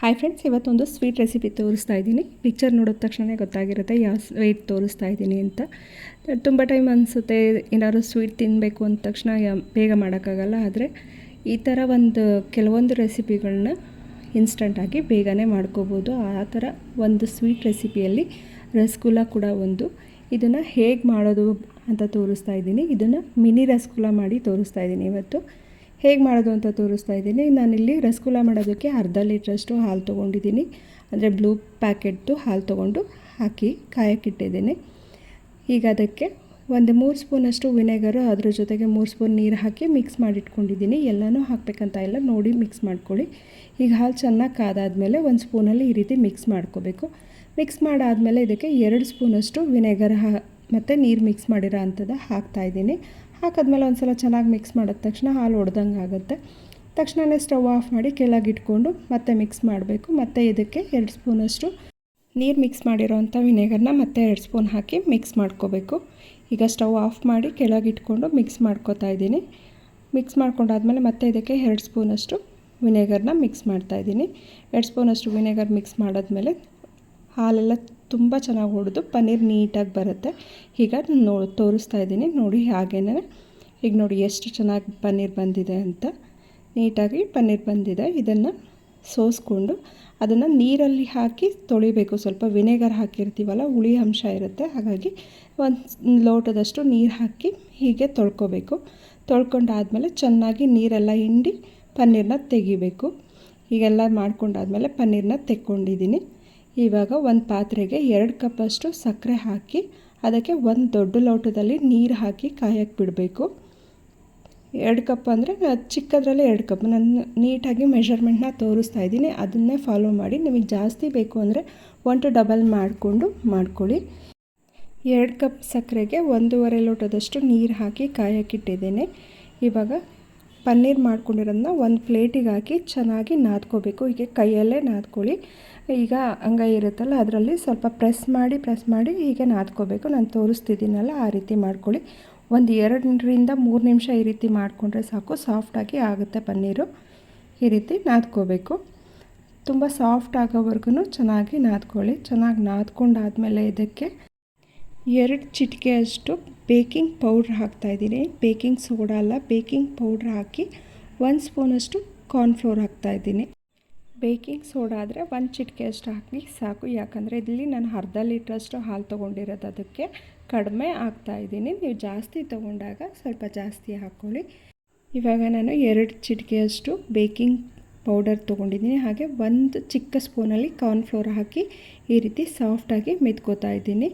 Hi friends ಇವತ್ತೊಂದು sweet recipe ತೋರಿಸ್ತಾ ಇದ್ದೀನಿ. ಪಿಕ್ಚರ್ ನೋಡಿದ ತಕ್ಷಣವೇ ಗೊತ್ತಾಗಿರುತ್ತೆ ಯಾವ ಸ್ವೀಟ್ ತೋರಿಸ್ತಾ ಇದ್ದೀನಿ ಅಂತ. ತುಂಬ ಟೈಮ್ ಅನಿಸುತ್ತೆ ಏನಾದ್ರು ಸ್ವೀಟ್ ತಿನ್ನಬೇಕು ಅಂದ ತಕ್ಷಣ ಬೇಗ ಮಾಡೋಕ್ಕಾಗಲ್ಲ. ಆದರೆ ಈ ಥರ ಒಂದು ಕೆಲವೊಂದು ರೆಸಿಪಿಗಳನ್ನ ಇನ್ಸ್ಟಂಟಾಗಿ ಬೇಗನೆ ಮಾಡ್ಕೋಬೋದು. ಆ ಥರ ಒಂದು ಸ್ವೀಟ್ ರೆಸಿಪಿಯಲ್ಲಿ ರಸಗುಲ್ಲ ಕೂಡ ಒಂದು. ಇದನ್ನು ಹೇಗೆ ಮಾಡೋದು ಅಂತ ತೋರಿಸ್ತಾ ಇದ್ದೀನಿ. ಇದನ್ನು ಮಿನಿ ರಸಗುಲ್ಲ ಮಾಡಿ ತೋರಿಸ್ತಾ ಇದ್ದೀನಿ ಇವತ್ತು. ಹೇಗೆ ಮಾಡೋದು ಅಂತ ತೋರಿಸ್ತಾ ಇದ್ದೀನಿ. ನಾನಿಲ್ಲಿ ರಸಗುಲ್ಲ ಮಾಡೋದಕ್ಕೆ ಅರ್ಧ ಲೀಟ್ರಷ್ಟು ಹಾಲು ತೊಗೊಂಡಿದ್ದೀನಿ. ಅಂದರೆ ಬ್ಲೂ ಪ್ಯಾಕೆಟ್ದು ಹಾಲು ತೊಗೊಂಡು ಹಾಕಿ ಕಾಯಕ್ಕಿಟ್ಟಿದ್ದೀನಿ ಈಗ ಅದಕ್ಕೆ ಒಂದು ಮೂರು ಸ್ಪೂನಷ್ಟು ವಿನೆಗರು, ಅದ್ರ ಜೊತೆಗೆ ಮೂರು ಸ್ಪೂನ್ ನೀರು ಹಾಕಿ ಮಿಕ್ಸ್ ಮಾಡಿಟ್ಕೊಂಡಿದ್ದೀನಿ. ಎಲ್ಲನೂ ಹಾಕಬೇಕಂತ ಇಲ್ಲ, ನೋಡಿ ಮಿಕ್ಸ್ ಮಾಡ್ಕೊಳ್ಳಿ. ಈಗ ಹಾಲು ಚೆನ್ನಾಗಿ ಕಾದಾದಮೇಲೆ ಒಂದು ಸ್ಪೂನಲ್ಲಿ ಈ ರೀತಿ ಮಿಕ್ಸ್ ಮಾಡ್ಕೋಬೇಕು. ಮಿಕ್ಸ್ ಮಾಡಾದಮೇಲೆ ಇದಕ್ಕೆ ಎರಡು ಸ್ಪೂನಷ್ಟು ವಿನೆಗರ್ ಹಾ ಮತ್ತು ನೀರು ಮಿಕ್ಸ್ ಮಾಡಿರೋ ಅಂಥದ್ದು ಹಾಕ್ತಾಯಿದ್ದೀನಿ ಹಾಕಿದ್ಮೇಲೆ ಒಂದು ಸಲ ಚೆನ್ನಾಗಿ ಮಿಕ್ಸ್ ಮಾಡಿದ ತಕ್ಷಣ ಹಾಲು ಒಡ್ದಂಗೆ ಆಗುತ್ತೆ. ತಕ್ಷಣವೇ ಸ್ಟವ್ ಆಫ್ ಮಾಡಿ ಕೆಳಗಿಟ್ಕೊಂಡು ಮತ್ತೆ ಮಿಕ್ಸ್ ಮಾಡಬೇಕು. ಮತ್ತು ಇದಕ್ಕೆ ಎರಡು ಸ್ಪೂನಷ್ಟು ನೀರು ಮಿಕ್ಸ್ ಮಾಡಿರೋವಂಥ ವಿನೆಗರ್ನ ಮತ್ತೆ ಎರಡು ಸ್ಪೂನ್ ಹಾಕಿ ಮಿಕ್ಸ್ ಮಾಡ್ಕೋಬೇಕು. ಈಗ ಸ್ಟವ್ ಆಫ್ ಮಾಡಿ ಕೆಳಗಿಟ್ಕೊಂಡು ಮಿಕ್ಸ್ ಮಾಡ್ಕೋತಾ ಇದ್ದೀನಿ. ಮಿಕ್ಸ್ ಮಾಡ್ಕೊಂಡಾದ್ಮೇಲೆ ಮತ್ತೆ ಇದಕ್ಕೆ ಎರಡು ಸ್ಪೂನಷ್ಟು ವಿನೆಗರ್ನ ಮಿಕ್ಸ್ ಮಾಡ್ತಾಯಿದ್ದೀನಿ ಎರಡು ಸ್ಪೂನಷ್ಟು ವಿನೆಗರ್ ಮಿಕ್ಸ್ ಮಾಡಾದ್ಮೇಲೆ ಹಾಲೆಲ್ಲ ತುಂಬ ಚೆನ್ನಾಗಿ ಹೊಡೆದು ಪನ್ನೀರ್ ನೀಟಾಗಿ ಬರುತ್ತೆ. ಈಗ ನೋ, ತೋರಿಸ್ತಾ ಇದ್ದೀನಿ. ನೋಡಿ ಹಾಗೇನೆ. ಈಗ ನೋಡಿ ಎಷ್ಟು ಚೆನ್ನಾಗಿ ಪನ್ನೀರ್ ಬಂದಿದೆ ಅಂತ. ನೀಟಾಗಿ ಪನ್ನೀರ್ ಬಂದಿದೆ. ಇದನ್ನು ಸೋಸ್ಕೊಂಡು ಅದನ್ನು ನೀರಲ್ಲಿ ಹಾಕಿ ತೊಳಿಬೇಕು. ಸ್ವಲ್ಪ ವಿನೆಗರ್ ಹಾಕಿರ್ತೀವಲ್ಲ, ಹುಳಿ ಅಂಶ ಇರುತ್ತೆ. ಹಾಗಾಗಿ ಒಂದು ಲೋಟದಷ್ಟು ನೀರು ಹಾಕಿ ಹೀಗೆ ತೊಳ್ಕೊಬೇಕು. ತೊಳ್ಕೊಂಡಾದಮೇಲೆ ಚೆನ್ನಾಗಿ ನೀರೆಲ್ಲ ಹಿಂಡಿ ಪನ್ನೀರನ್ನ ತೆಗಿಬೇಕು. ಹೀಗೆಲ್ಲ ಮಾಡ್ಕೊಂಡಾದ್ಮೇಲೆ ಪನ್ನೀರನ್ನ ತೆಕ್ಕೊಂಡಿದ್ದೀನಿ. ಇವಾಗ ಒಂದು ಪಾತ್ರೆಗೆ ಎರಡು ಕಪ್ಪಷ್ಟು ಸಕ್ಕರೆ ಹಾಕಿ, ಅದಕ್ಕೆ ಒಂದು ದೊಡ್ಡ ಲೋಟದಲ್ಲಿ ನೀರು ಹಾಕಿ ಕಾಯಕ್ಕೆ ಬಿಡಬೇಕು. ಎರಡು ಕಪ್ ಅಂದರೆ ಚಿಕ್ಕದ್ರಲ್ಲಿ ಎರಡು ಕಪ್. ನಾನು ನೀಟಾಗಿ ಮೆಷರ್ಮೆಂಟ್ನ ತೋರಿಸ್ತಾ ಇದ್ದೀನಿ. ಅದನ್ನೇ ಫಾಲೋ ಮಾಡಿ. ನಿಮಗೆ ಜಾಸ್ತಿ ಬೇಕು ಅಂದರೆ ಒನ್ ಟು ಡಬಲ್ ಮಾಡಿಕೊಂಡು ಮಾಡ್ಕೊಳ್ಳಿ. ಎರಡು ಕಪ್ ಸಕ್ಕರೆಗೆ ಒಂದೂವರೆ ಲೋಟದಷ್ಟು ನೀರು ಹಾಕಿ ಕಾಯಕ್ಕಿಟ್ಟಿದ್ದೇನೆ ಇವಾಗ ಪನ್ನೀರ್ ಮಾಡ್ಕೊಂಡಿರೋದನ್ನ ಒಂದು ಪ್ಲೇಟಿಗೆ ಹಾಕಿ ಚೆನ್ನಾಗಿ ನಾದ್ಕೋಬೇಕು. ಹೀಗೆ ಕೈಯಲ್ಲೇ ನಾದ್ಕೊಳ್ಳಿ. ಈಗ ಅಂಗೈ ಇರುತ್ತಲ್ಲ, ಅದರಲ್ಲಿ ಸ್ವಲ್ಪ ಪ್ರೆಸ್ ಮಾಡಿ ಪ್ರೆಸ್ ಮಾಡಿ ಹೀಗೆ ನಾದ್ಕೋಬೇಕು. ನಾನು ತೋರಿಸ್ತಿದ್ದೀನಲ್ಲ, ಆ ರೀತಿ ಮಾಡ್ಕೊಳ್ಳಿ. ಒಂದು ಎರಡರಿಂದ ಮೂರು ನಿಮಿಷ ಈ ರೀತಿ ಮಾಡಿಕೊಂಡ್ರೆ ಸಾಕು ಸಾಫ್ಟಾಗಿ ಆಗುತ್ತೆ ಪನ್ನೀರು. ಈ ರೀತಿ ನಾದ್ಕೋಬೇಕು. ತುಂಬ ಸಾಫ್ಟ್ ಆಗೋವರೆಗೂ ಚೆನ್ನಾಗಿ ನಾದ್ಕೊಳ್ಳಿ. ಚೆನ್ನಾಗಿ ನಾದ್ಕೊಂಡಾದಮೇಲೆ ಇದಕ್ಕೆ ಎರಡು ಚಿಟಿಕೆಯಷ್ಟು ಬೇಕಿಂಗ್ ಪೌಡ್ರ್ ಹಾಕ್ತಾಯಿದ್ದೀನಿ ಬೇಕಿಂಗ್ ಸೋಡಾ ಅಲ್ಲ, ಬೇಕಿಂಗ್ ಪೌಡ್ರ್ ಹಾಕಿ ಒಂದು ಸ್ಪೂನಷ್ಟು ಕಾರ್ನ್ಫ್ಲೋರ್ ಹಾಕ್ತಾಯಿದ್ದೀನಿ ಬೇಕಿಂಗ್ ಸೋಡಾ ಆದರೆ ಒಂದು ಚಿಟಿಕೆಯಷ್ಟು ಹಾಕಿ ಸಾಕು. ಯಾಕಂದರೆ ಇಲ್ಲಿ ನಾನು ಅರ್ಧ ಲೀಟ್ರಷ್ಟು ಹಾಲು ತೊಗೊಂಡಿರೋದು ಅದಕ್ಕೆ ಕಡಿಮೆ ಹಾಕ್ತಾಯಿದ್ದೀನಿ ನೀವು ಜಾಸ್ತಿ ತೊಗೊಂಡಾಗ ಸ್ವಲ್ಪ ಜಾಸ್ತಿ ಹಾಕ್ಕೊಳ್ಳಿ. ಇವಾಗ ನಾನು ಎರಡು ಚಿಟಿಕೆಯಷ್ಟು ಬೇಕಿಂಗ್ ಪೌಡರ್ ತೊಗೊಂಡಿದ್ದೀನಿ. ಹಾಗೆ ಒಂದು ಚಿಕ್ಕ ಸ್ಪೂನಲ್ಲಿ ಕಾರ್ನ್ಫ್ಲೋರ್ ಹಾಕಿ ಈ ರೀತಿ ಸಾಫ್ಟಾಗಿ ಮೆತ್ಕೋತಾ ಇದ್ದೀನಿ.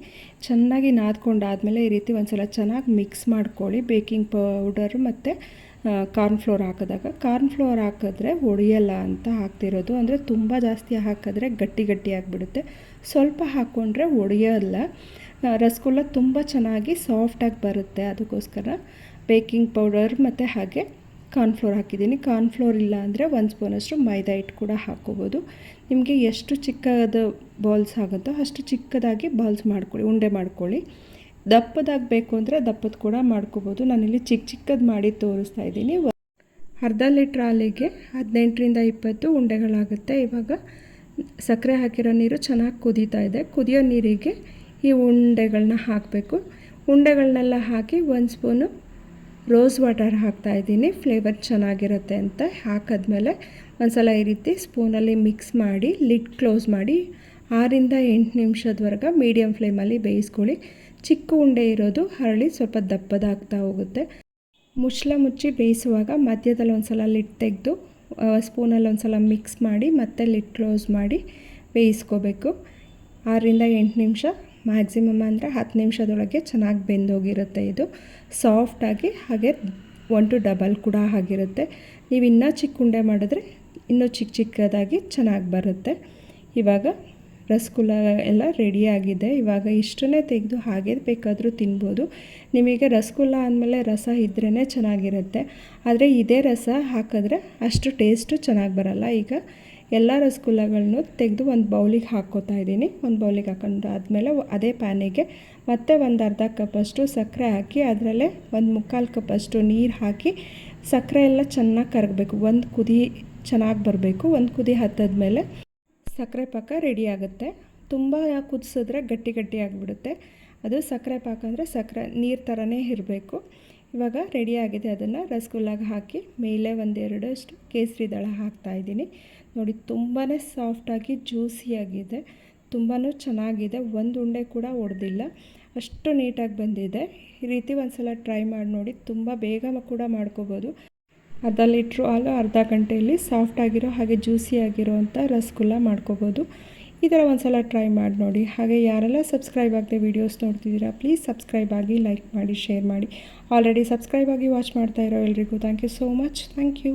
ಚೆನ್ನಾಗಿ ನಾದ್ಕೊಂಡಾದಮೇಲೆ ಈ ರೀತಿ ಒಂದು ಸಲ ಚೆನ್ನಾಗಿ ಮಿಕ್ಸ್ ಮಾಡ್ಕೊಳ್ಳಿ. ಬೇಕಿಂಗ್ ಪೌಡರ್ ಮತ್ತು ಕಾರ್ನ್ಫ್ಲೋರ್ ಹಾಕಿದಾಗ. ಕಾರ್ನ್ಫ್ಲೋರ್ ಹಾಕಿದ್ರೆ ಒಡೆಯಲ್ಲ ಅಂತ ಹಾಕ್ತಿರೋದು ಅಂದರೆ ತುಂಬ ಜಾಸ್ತಿ ಹಾಕಿದ್ರೆ ಗಟ್ಟಿ ಗಟ್ಟಿ ಆಗಿಬಿಡುತ್ತೆ. ಸ್ವಲ್ಪ ಹಾಕ್ಕೊಂಡ್ರೆ ಒಡೆಯೋಲ್ಲ. ರಸಗುಲ್ಲ ತುಂಬ ಚೆನ್ನಾಗಿ ಸಾಫ್ಟಾಗಿ ಬರುತ್ತೆ. ಅದಕ್ಕೋಸ್ಕರ ಬೇಕಿಂಗ್ ಪೌಡರ್ ಮತ್ತು ಹಾಗೆ ಕಾರ್ನ್ಫ್ಲೋರ್ ಹಾಕಿದ್ದೀನಿ. ಕಾರ್ನ್ಫ್ಲೋರ್ ಇಲ್ಲ ಅಂದರೆ ಒಂದು ಸ್ಪೂನಷ್ಟು ಮೈದಾ ಹಿಟ್ಟು ಕೂಡ ಹಾಕ್ಕೋಬೋದು ನಿಮಗೆ ಎಷ್ಟು ಚಿಕ್ಕದ ಬಾಲ್ಸ್ ಆಗುತ್ತೋ ಅಷ್ಟು ಚಿಕ್ಕದಾಗಿ ಬಾಲ್ಸ್ ಮಾಡ್ಕೊಳ್ಳಿ, ಉಂಡೆ ಮಾಡ್ಕೊಳ್ಳಿ. ದಪ್ಪದಾಗಿ ಬೇಕು ಅಂದರೆ ದಪ್ಪದ ಕೂಡ ಮಾಡ್ಕೋಬೋದು. ನಾನಿಲ್ಲಿ ಚಿಕ್ಕ ಚಿಕ್ಕದು ಮಾಡಿ ತೋರಿಸ್ತಾ ಇದ್ದೀನಿ. ಅರ್ಧ ಲೀಟ್ರ್ ಹಾಲಿಗೆ ಹದಿನೆಂಟರಿಂದ ಇಪ್ಪತ್ತು ಉಂಡೆಗಳಾಗುತ್ತೆ. ಇವಾಗ ಸಕ್ಕರೆ ಹಾಕಿರೋ ನೀರು ಚೆನ್ನಾಗಿ ಕುದೀತಾ ಇದೆ. ಕುದಿಯೋ ನೀರಿಗೆ ಈ ಉಂಡೆಗಳನ್ನ ಹಾಕಬೇಕು. ಉಂಡೆಗಳನ್ನೆಲ್ಲ ಹಾಕಿ ಒಂದು ಸ್ಪೂನು ರೋಸ್ ವಾಟರ್ ಹಾಕ್ತಾಯಿದ್ದೀನಿ ಫ್ಲೇವರ್ ಚೆನ್ನಾಗಿರುತ್ತೆ ಅಂತ ಹಾಕಿದ್ಮೇಲೆ ಒಂದು ಸಲ ಈ ರೀತಿ ಸ್ಪೂನಲ್ಲಿ ಮಿಕ್ಸ್ ಮಾಡಿ ಲಿಡ್ ಕ್ಲೋಸ್ ಮಾಡಿ, ಆರಿಂದ ಎಂಟು ನಿಮಿಷದವರೆಗೆ ಮೀಡಿಯಮ್ ಫ್ಲೇಮಲ್ಲಿ ಬೇಯಿಸ್ಕೊಳ್ಳಿ. ಚಿಕ್ಕ ಉಂಡೆ ಇರೋದು ಹರಳಿ ಸ್ವಲ್ಪ ದಪ್ಪದಾಗ್ತಾ ಹೋಗುತ್ತೆ. ಮುಚ್ಚಳ ಮುಚ್ಚಿ ಬೇಯಿಸುವಾಗ ಮಧ್ಯದಲ್ಲಿ ಒಂದು ಸಲ ಲಿಡ್ ತೆಗೆದು ಸ್ಪೂನಲ್ಲಿ ಒಂದು ಸಲ ಮಿಕ್ಸ್ ಮಾಡಿ ಮತ್ತೆ ಲಿಡ್ ಕ್ಲೋಸ್ ಮಾಡಿ ಬೇಯಿಸ್ಕೋಬೇಕು. ಆರರಿಂದ ಎಂಟು ನಿಮಿಷ ಮ್ಯಾಕ್ಸಿಮಮ್ ಅಂದರೆ ಹತ್ತು ನಿಮಿಷದೊಳಗೆ ಚೆನ್ನಾಗಿ ಬೆಂದೋಗಿರುತ್ತೆ ಇದು. ಸಾಫ್ಟಾಗಿ ಹಾಗೆ ಒನ್ ಟು ಡಬಲ್ ಕೂಡ ಆಗಿರುತ್ತೆ ನೀವು ಇನ್ನೂ ಚಿಕ್ಕ ಉಂಡೆ ಮಾಡಿದ್ರೆ ಇನ್ನೂ ಚಿಕ್ಕ ಚಿಕ್ಕದಾಗಿ ಚೆನ್ನಾಗಿ ಬರುತ್ತೆ. ಇವಾಗ ರಸಗುಲ್ಲ ಎಲ್ಲ ರೆಡಿಯಾಗಿದೆ ಇವಾಗ ಇಷ್ಟನ್ನೇ ತೆಗೆದು ಹಾಗೆ ಬೇಕಾದರೂ ತಿನ್ಬೋದು. ನಿಮಗೆ ರಸಗುಲ್ಲ ಅಂದಮೇಲೆ ರಸ ಇದ್ರೇ ಚೆನ್ನಾಗಿರುತ್ತೆ. ಆದರೆ ಇದೇ ರಸ ಹಾಕಿದ್ರೆ ಅಷ್ಟು ಟೇಸ್ಟು ಚೆನ್ನಾಗಿ ಬರಲ್ಲ. ಈಗ ಎಲ್ಲ ರಸಗುಲ್ಲಗಳನ್ನು ತೆಗೆದು ಒಂದು ಬೌಲಿಗೆ ಹಾಕ್ಕೋತಾ ಇದ್ದೀನಿ. ಒಂದು ಬೌಲಿಗೆ ಹಾಕೊಂಡು ಆದಮೇಲೆ ಅದೇ ಪ್ಯಾನಿಗೆ ಮತ್ತೆ ಒಂದು ಅರ್ಧ ಕಪ್ಪಷ್ಟು ಸಕ್ಕರೆ ಹಾಕಿ ಅದರಲ್ಲೇ ಒಂದು ಮುಕ್ಕಾಲು ಕಪ್ಪಷ್ಟು ನೀರು ಹಾಕಿ ಸಕ್ಕರೆ ಎಲ್ಲ ಚೆನ್ನಾಗಿ ಕರಗಬೇಕು. ಒಂದು ಕುದಿ ಚೆನ್ನಾಗಿ ಬರಬೇಕು. ಒಂದು ಕುದಿ ಹತ್ತದ ಮೇಲೆ ಸಕ್ಕರೆ ಪಾಕ ರೆಡಿ ಆಗುತ್ತೆ. ತುಂಬ ಕುದಿಸಿದ್ರೆ ಗಟ್ಟಿ ಗಟ್ಟಿ ಆಗಿಬಿಡುತ್ತೆ. ಅದು ಸಕ್ಕರೆ ಪಾಕ ಅಂದರೆ ಸಕ್ಕರೆ ನೀರು ಥರನೇ ಇರಬೇಕು. ಇವಾಗ ರೆಡಿ ಆಗಿದೆ. ಅದನ್ನು ರಸಗುಲ್ಲಾಗ ಹಾಕಿ ಮೇಲೆ ಒಂದೆರಡಷ್ಟು ಕೇಸರಿ ದಳ ಹಾಕ್ತಾಯಿದ್ದೀನಿ ನೋಡಿ ತುಂಬಾ ಸಾಫ್ಟಾಗಿ ಜ್ಯೂಸಿಯಾಗಿದೆ ತುಂಬಾ ಚೆನ್ನಾಗಿದೆ. ಒಂದು ಉಂಡೆ ಕೂಡ ಒಡೆದಿಲ್ಲ. ಅಷ್ಟು ನೀಟಾಗಿ ಬಂದಿದೆ. ಈ ರೀತಿ ಒಂದು ಸಲ ಟ್ರೈ ಮಾಡಿ ನೋಡಿ. ತುಂಬ ಬೇಗ ಕೂಡ ಮಾಡ್ಕೋಬೋದು. ಅರ್ಧ ಲೀಟ್ರು ಹಾಲು ಅರ್ಧ ಗಂಟೆಯಲ್ಲಿ ಸಾಫ್ಟಾಗಿರೋ ಹಾಗೆ ಜ್ಯೂಸಿಯಾಗಿರೋ ಅಂಥ ರಸಗುಲ್ಲ ಮಾಡ್ಕೋಬೋದು. ಈ ಥರ ಒಂದು ಸಲ ಟ್ರೈ ಮಾಡಿ ನೋಡಿ. ಹಾಗೆ ಯಾರೆಲ್ಲ ಸಬ್ಸ್ಕ್ರೈಬ್ ಆಗದೆ ವೀಡಿಯೋಸ್ ನೋಡ್ತಿದ್ದೀರಾ ಪ್ಲೀಸ್ ಸಬ್ಸ್ಕ್ರೈಬ್ ಆಗಿ ಲೈಕ್ ಮಾಡಿ ಶೇರ್ ಮಾಡಿ. ಆಲ್ರೆಡಿ ಸಬ್ಸ್ಕ್ರೈಬ್ ಆಗಿ ವಾಚ್ ಮಾಡ್ತಾ ಇರೋ ಎಲ್ರಿಗೂ thank you so much thank you